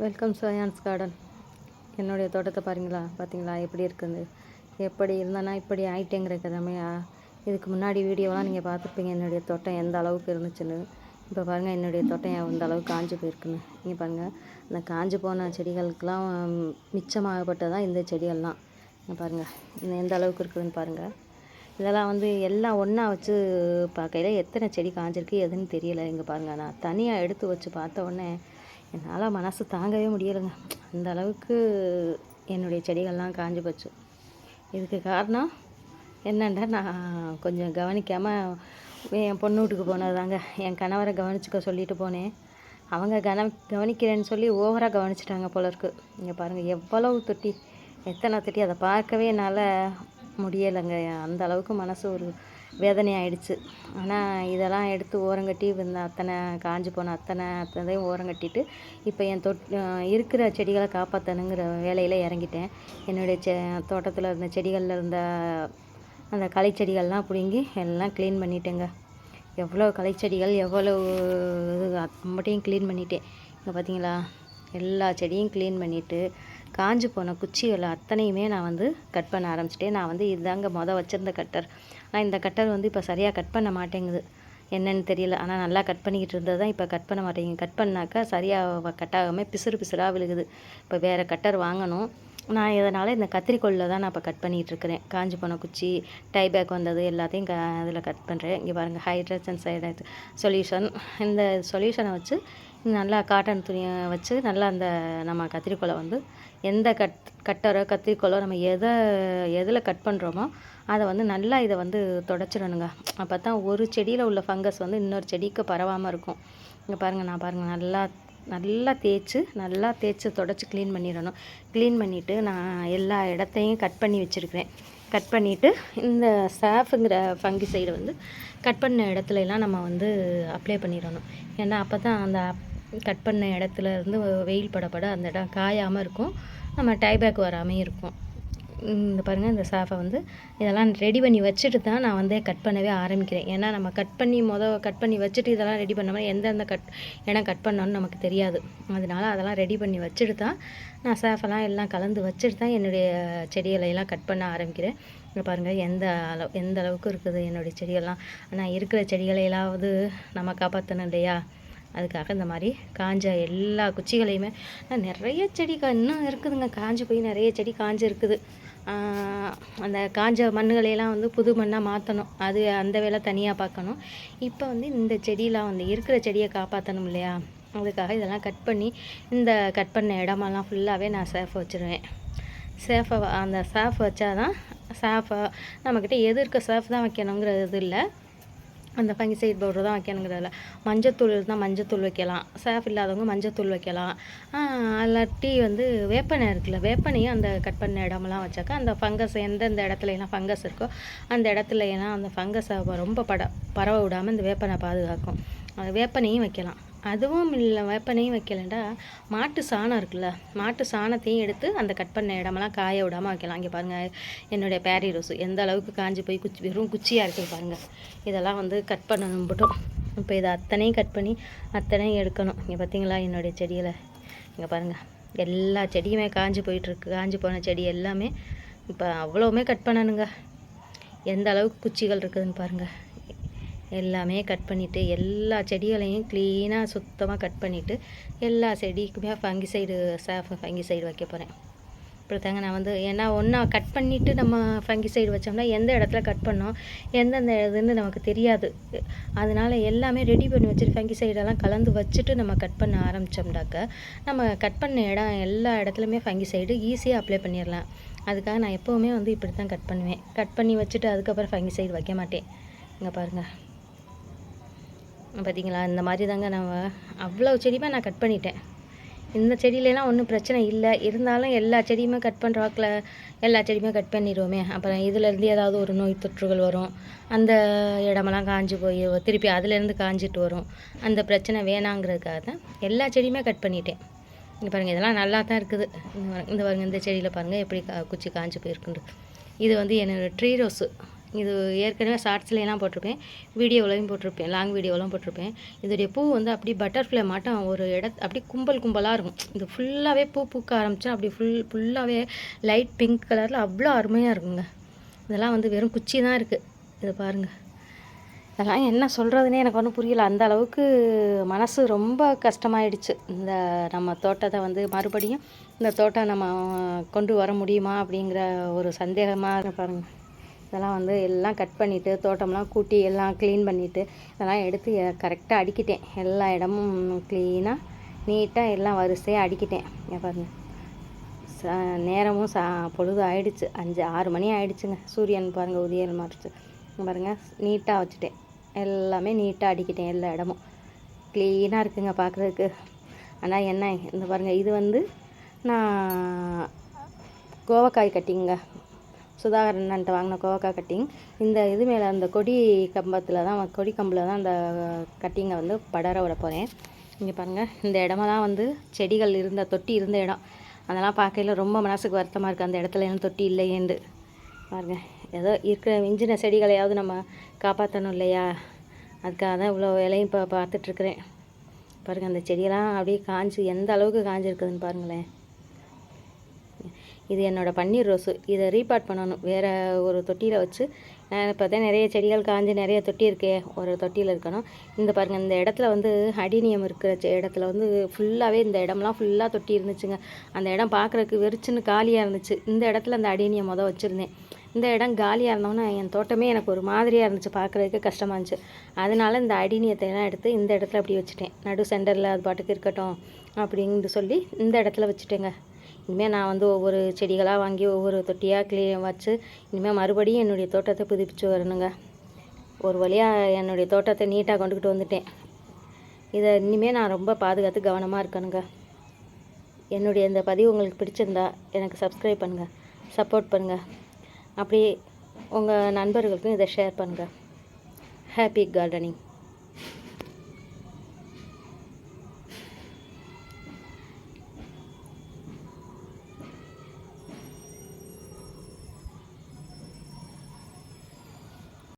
Welcome சோயான்ஸ் garden. என்னுடைய தோட்டத்தை பாருங்களா பார்த்தீங்களா எப்படி இருக்குது? எப்படி இருந்தேன்னா இப்படி ஆயிட்டேங்கிற கதமையா? இதுக்கு முன்னாடி வீடியோலாம் நீங்கள் பார்த்துருப்பீங்க என்னுடைய தோட்டம் எந்த அளவுக்கு இருந்துச்சுன்னு. இப்போ பாருங்கள் என்னுடைய தோட்டம் எந்த அளவுக்கு காஞ்சு போயிருக்குன்னு. நீங்கள் பாருங்கள் இந்த காஞ்சி போன செடிகளுக்கெல்லாம் மிச்சமாகப்பட்டதான் இந்த செடிகள்லாம் பாருங்கள் இந்த எந்த அளவுக்கு இருக்குதுன்னு பாருங்கள் இதெல்லாம் வந்து எல்லாம் ஒன்றா வச்சு பார்க்கையில எத்தனை செடி காஞ்சிருக்கு எதுன்னு தெரியல. இங்கே பாருங்கள் நான் தனியாக எடுத்து வச்சு பார்த்த உடனே என்னால் மனசு தாங்கவே முடியலைங்க. அந்த அளவுக்கு என்னுடைய செடிகள்லாம் காஞ்சி போச்சு. இதுக்கு காரணம் என்னென்னா நான் கொஞ்சம் கவனிக்காமல் என் பொண்ணு வீட்டுக்கு போனதுதாங்க. என் கணவரை கவனிச்சுக்க சொல்லிட்டு போனேன். அவங்க கன கவனிக்கிறேன்னு சொல்லி ஓவராக கவனிச்சிட்டாங்க போல இருக்கு. இங்கே பாருங்கள் எவ்வளவு தொட்டி எத்தனை தொட்டி அதை பார்க்கவே என்னால் முடியலைங்க. அந்த அளவுக்கு மனசு ஒரு வேதனை ஆயிடுச்சு ஆனால் இதெல்லாம் எடுத்து ஓரங்கட்டி இந்த அத்தனை காஞ்சி போன அத்தனை அத்தனையும் ஓரங்கட்டிட்டு இப்போ என் தொட் இருக்கிற செடிகளை காப்பாற்றணுங்கிற வேலையில் இறங்கிட்டேன். என்னுடைய செ தோட்டத்தில் இருந்த செடிகளில் இருந்த அந்த களை செடிகள்லாம் பிடுங்கி எல்லாம் க்ளீன் பண்ணிட்டேங்க. எவ்வளோ களை செடிகள் எவ்வளோ இது மட்டும் க்ளீன் பண்ணிட்டேன். இங்கே பார்த்தீங்களா எல்லா செடியும் க்ளீன் பண்ணிவிட்டு காஞ்சி போன குச்சிகள் அத்தனையுமே நான் வந்து கட் பண்ண ஆரம்பிச்சிட்டேன். நான் வந்து இதுதாங்க மொதல் வச்சுருந்த கட்டர் ஆனால் இந்த கட்டர் வந்து இப்போ சரியாக கட் பண்ண மாட்டேங்குது. என்னன்னு தெரியல. ஆனால் நல்லா கட் பண்ணிக்கிட்டு இருந்தது தான் இப்போ கட் பண்ண மாட்டேங்குது. கட் பண்ணாக்கா சரியாக கட் ஆகாமல் பிசுறு பிசுறாக விழுகுது. இப்போ வேறு கட்டர் வாங்கணும். நான் இதனால் இந்த கத்திரிக்கோலில் தான் நான் இப்போ கட் பண்ணிகிட்டு இருக்கிறேன். காஞ்சி போன குச்சி டை பேக் வந்தது எல்லாத்தையும் க அதில் கட் பண்ணுறேன் இங்கே பாருங்கள் ஹைட்ரஜன் சைடு சொல்யூஷன் இந்த சொல்யூஷனை வச்சு நல்லா காட்டன் துணியை வச்சு நல்லா அந்த நம்ம கத்திரிக்கோலை வந்து எந்த கட் கட்டரோ கத்திரிக்கோலோ நம்ம எதை எதில் கட் பண்ணுறோமோ அதை வந்து நல்லா இதை வந்து தொடச்சிடணுங்க. அப்போ தான் ஒரு செடியில் உள்ள ஃபங்கஸ் வந்து இன்னொரு செடிக்கு பரவாமல் இருக்கும். இங்கே பாருங்கள் நான் பாருங்கள் நல்லா நல்லா தேய்ச்சி நல்லா தேய்ச்சி தொடச்சி க்ளீன் பண்ணிடணும். க்ளீன் பண்ணிவிட்டு நான் எல்லா இடத்தையும் கட் பண்ணி வச்சுருக்கிறேன். கட் பண்ணிவிட்டு இந்த சாஃபுங்கிற ஃபங்கி சைடு வந்து கட் பண்ண இடத்துலலாம் நம்ம வந்து அப்ளை பண்ணிடணும். ஏன்னா அப்போ தான் அந்த கட் பண்ண இடத்துல இருந்து வெயில் படப்பட அந்த இடம் காயாமல் இருக்கும். நம்ம டைபேக் வராமையும் இருக்கும். இந்த பாருங்கள் இந்த சாஃபை வந்து இதெல்லாம் ரெடி பண்ணி வச்சுட்டு தான் நான் வந்து கட் பண்ணவே ஆரம்பிக்கிறேன். ஏன்னா நம்ம கட் பண்ணி மொதல் கட் பண்ணி வச்சுட்டு இதெல்லாம் ரெடி பண்ண மாதிரி எந்தெந்த கட் இடம் கட் பண்ணோன்னு நமக்கு தெரியாது. அதனால அதெல்லாம் ரெடி பண்ணி வச்சுட்டு தான் நான் சாஃபெல்லாம் எல்லாம் கலந்து வச்சுட்டு தான் என்னுடைய செடிகளையெல்லாம் கட் பண்ண ஆரம்பிக்கிறேன். இங்கே பாருங்கள் எந்த அளவு எந்த அளவுக்கு இருக்குது என்னுடைய செடிகள்லாம் ஆனால் இருக்கிற செடிகளையெல்லாவது நம்ம காப்பாற்றணும் இல்லையா? அதுக்காக இந்த மாதிரி காஞ்ச எல்லா குச்சிகளையுமே நிறைய செடி இன்னும் இருக்குதுங்க. காஞ்சி போய் நிறைய செடி காஞ்சு இருக்குது அந்த காஞ்ச மண்ணுகளையெல்லாம் வந்து புது மண்ணாக மாற்றணும் அது அந்த வேலை தனியாக பார்க்கணும். இப்போ வந்து இந்த செடியெலாம் வந்து இருக்கிற செடியை காப்பாற்றணும் இல்லையா? அதுக்காக இதெல்லாம் கட் பண்ணி இந்த கட் பண்ண இடமெல்லாம் ஃபுல்லாகவே நான் சேஃப் வச்சுருவேன். சேஃபை அந்த சேஃப் வச்சாதான் சேஃபை நம்மக்கிட்ட எது இருக்க சேஃப் தான் வைக்கணுங்கிறது இல்லை. அந்த ஃபங்கிசைட் பவுடர் தான் வைக்கணுங்கிறதில்ல மஞ்சத்தூள் இருந்தால் மஞ்சத்தூள் வைக்கலாம். சேஃப் இல்லாதவங்க மஞ்சத்தூள் வைக்கலாம். இல்லாட்டி வந்து வேப்பனை இருக்குல்ல வேப்பனையும் அந்த கட் பண்ண இடமெல்லாம் வச்சாக்கா அந்த ஃபங்கஸ் எந்தெந்த இடத்துல எல்லாம் ஃபங்கஸ் இருக்கோ அந்த இடத்துல எல்லாம் அந்த ஃபங்கஸை ரொம்ப பட பரவ விடாமல் இந்த வேப்பனை பாதுகாக்கும். அந்த வேப்பனையும் வைக்கலாம். அதுவும் இல்லை வேப்பனையும் வைக்கலண்டா? மாட்டு சாணம் இருக்குல்ல மாட்டு சாணத்தையும் எடுத்து அந்த கட் பண்ண இடமெல்லாம் காய விடாமல் வைக்கலாம். இங்கே பாருங்கள் என்னுடைய பேரி ரோஸு எந்த அளவுக்கு காஞ்சி போய் குச்சி வெறும் குச்சியாக இருக்குது பாருங்கள் இதெல்லாம் வந்து கட் பண்ணணும் மட்டும். இப்போ இதை அத்தனையும் கட் பண்ணி அத்தனையும் எடுக்கணும். இங்கே பார்த்தீங்களா என்னுடைய செடியில். இங்கே பாருங்கள் எல்லா செடியுமே காஞ்சி போயிட்டுருக்கு காஞ்சி போன செடி எல்லாமே இப்போ அவ்வளோவுமே கட் பண்ணணுங்க. எந்த அளவுக்கு குச்சிகள் இருக்குதுன்னு பாருங்கள் எல்லாமே கட் பண்ணிவிட்டு எல்லா செடிகளையும் க்ளீனாக சுத்தமாக கட் பண்ணிவிட்டு எல்லா செடிக்குமே fungicide Saaf fungicide வைக்க போகிறேன் இப்படி தாங்க நான் வந்து ஏன்னா ஒன்றா கட் பண்ணிவிட்டு நம்ம ஃபங்கி சைடு வச்சோம்னா எந்த இடத்துல கட் பண்ணோம் எந்தெந்த இதுன்னு நமக்கு தெரியாது. அதனால் எல்லாமே ரெடி பண்ணி வச்சுட்டு ஃபங்கி சைடெல்லாம் கலந்து வச்சுட்டு நம்ம கட் பண்ண ஆரம்பித்தோம்னாக்க நம்ம கட் பண்ண இடம் எல்லா இடத்துலையுமே ஃபங்கி சைடு ஈஸியாக அப்ளை பண்ணிடலாம் அதுக்காக நான் எப்போவுமே வந்து இப்படி தான் கட் பண்ணுவேன். கட் பண்ணி வச்சுட்டு அதுக்கப்புறம் ஃபங்கி சைடு வைக்க மாட்டேன். இங்கே பாருங்கள் பார்த்தீங்களா இந்த மாதிரி தாங்க நான் அவ்வளோ செடியுமே நான் கட் பண்ணிட்டேன். இந்த செடியிலலாம் ஒன்றும் பிரச்சனை இல்லை. இருந்தாலும் எல்லா செடியுமே கட் பண்ணுறாக்கில் எல்லா செடியுமே கட் பண்ணிடுவோமே அப்புறம் இதுலேருந்து ஏதாவது ஒரு நோய் தொற்றுகள் வரும். அந்த இடமெல்லாம் காஞ்சி போய் திருப்பி அதுலேருந்து காஞ்சிட்டு வரும். அந்த பிரச்சனை வேணாங்கிறதுக்காக தான் எல்லா செடியுமே கட் பண்ணிட்டேன். இங்கே பாருங்கள் இதெல்லாம் நல்லா தான் இருக்குது. இந்த பாருங்கள் இந்த செடியில் பாருங்கள் எப்படி குச்சி காஞ்சி போயிருக்குன்றது. இது வந்து என்னோடய ட்ரீ ரோஸு இது ஏற்கனவே ஷார்ட்ஸ்லாம் போட்டிருப்பேன். வீடியோவிலையும் போட்டிருப்பேன். லாங் வீடியோவிலும் போட்டிருப்பேன். இதோடைய பூ வந்து அப்படி பட்டர்ஃப்ளை மாட்டம் ஒரு இட அப்படி கும்பல் கும்பலாக இருக்கும். இது ஃபுல்லாகவே பூ பூக்க ஆரம்பிச்சா அப்படி ஃபுல் ஃபுல்லாகவே லைட் பிங்க் கலரில் அவ்வளோ அருமையாக இருக்குங்க. இதெல்லாம் வந்து வெறும் குச்சி தான் இருக்குது இது பாருங்கள் இதெல்லாம் என்ன சொல்கிறதுனே எனக்கு ஒன்றும் புரியல. அந்த அளவுக்கு மனசு ரொம்ப கஷ்டமாயிடுச்சு. இந்த நம்ம தோட்டத்தை வந்து மறுபடியும் இந்த தோட்டம் நம்ம கொண்டு வர முடியுமா அப்படிங்கிற ஒரு சந்தேகமாக பாருங்கள் இதெல்லாம் வந்து எல்லாம் கட் பண்ணிவிட்டு தோட்டம்லாம் கூட்டி எல்லாம் க்ளீன் பண்ணிவிட்டு இதெல்லாம் எடுத்து கரெக்டாக அடிக்கிட்டேன். எல்லா இடமும் க்ளீனாக நீட்டாக எல்லாம் வரிசையாக அடிக்கிட்டேன். இங்க பாருங்க. ச நேரமும் சா பொழுது ஆயிடுச்சு. அஞ்சு ஆறு மணி ஆயிடுச்சுங்க. சூரியன் பாருங்கள் உதயம் மாறிச்சு. பாருங்கள் பாருங்க நீட்டாக வச்சுட்டேன். எல்லாமே நீட்டாக அடிக்கிட்டேன் எல்லா இடமும். க்ளீனாக இருக்குங்க பார்க்குறதுக்கு ஆனால் என்ன இந்த பாருங்கள் இது வந்து நான் கோவக்காய் கட்டிங்க சுதாகரன்ட்ட வாங்கின கோவக்காய் கட்டிங் இந்த இது மேலே அந்த கொடி கம்பத்தில் தான் கொடி கம்பில் தான் அந்த கட்டிங்கை வந்து படர விட போகிறேன் இங்கே பாருங்கள் இந்த இடமெல்லாம் வந்து செடிகள் இருந்த தொட்டி இருந்த இடம். அதெல்லாம் பார்க்கையில ரொம்ப மனசுக்கு வருத்தமாக இருக்குது அந்த இடத்துல இன்னும் தொட்டி இல்லையேண்டு பாருங்கள் ஏதோ இருக்கிற மிஞ்சின செடிகளையாவது நம்ம காப்பாற்றணும் இல்லையா? அதுக்காக தான் இவ்வளோ வேலையும் இப்போ பார்த்துட்ருக்குறேன் பாருங்கள் அந்த செடியெல்லாம் அப்படியே காஞ்சு எந்த அளவுக்கு காஞ்சிருக்குதுன்னு பாருங்களேன். இது என்னோடய பன்னீர் ரோஸு. இதை ரீபாட் பண்ணணும். வேறு ஒரு தொட்டியில் வச்சு. நான் இப்போ தான் நிறைய செடிகள் காஞ்சி நிறைய தொட்டி இருக்கே. ஒரு தொட்டியில் இருக்கணும். இந்த பாருங்கள் இந்த இடத்துல வந்து அடினியம் இருக்கிற இடத்துல வந்து ஃபுல்லாகவே இந்த இடம்லாம் ஃபுல்லாக தொட்டி இருந்துச்சுங்க. அந்த இடம் பார்க்குறதுக்கு வெறிச்சுன்னு காலியாக இருந்துச்சு. இந்த இடத்துல அந்த அடினியம் மொதல் வச்சுருந்தேன். இந்த இடம் காலியாக இருந்தோன்னா என் தோட்டமே எனக்கு ஒரு மாதிரியாக இருந்துச்சு. பார்க்குறதுக்கு கஷ்டமாக இருந்துச்சு. அதனால் இந்த அடினியத்தைலாம் எடுத்து இந்த இடத்துல அப்படி வச்சுட்டேன். நடு சென்டரில் அது பாட்டுக்கு இருக்கட்டும் அப்படின்ட்டு சொல்லி இந்த இடத்துல வச்சுட்டேங்க. இனிமேல் நான் வந்து ஒவ்வொரு செடிகளாக வாங்கி ஒவ்வொரு தொட்டியாக க்ளீ வச்சு இனிமேல் மறுபடியும் என்னுடைய தோட்டத்தை புதுப்பிச்சு வரணுங்க. ஒரு வழியாக என்னுடைய தோட்டத்தை நீட்டாக கொண்டுக்கிட்டு வந்துட்டேன். இதை இனிமேல் நான் ரொம்ப பாதுகாத்து கவனமாக இருக்கணுங்க. என்னுடைய இந்த பதிவு உங்களுக்கு பிடிச்சிருந்தா எனக்கு சப்ஸ்கிரைப் பண்ணுங்கள் சப்போர்ட் பண்ணுங்கள் அப்படி உங்கள் நண்பர்களுக்கும் இதை ஷேர் பண்ணுங்கள் ஹாப்பி கார்டனிங்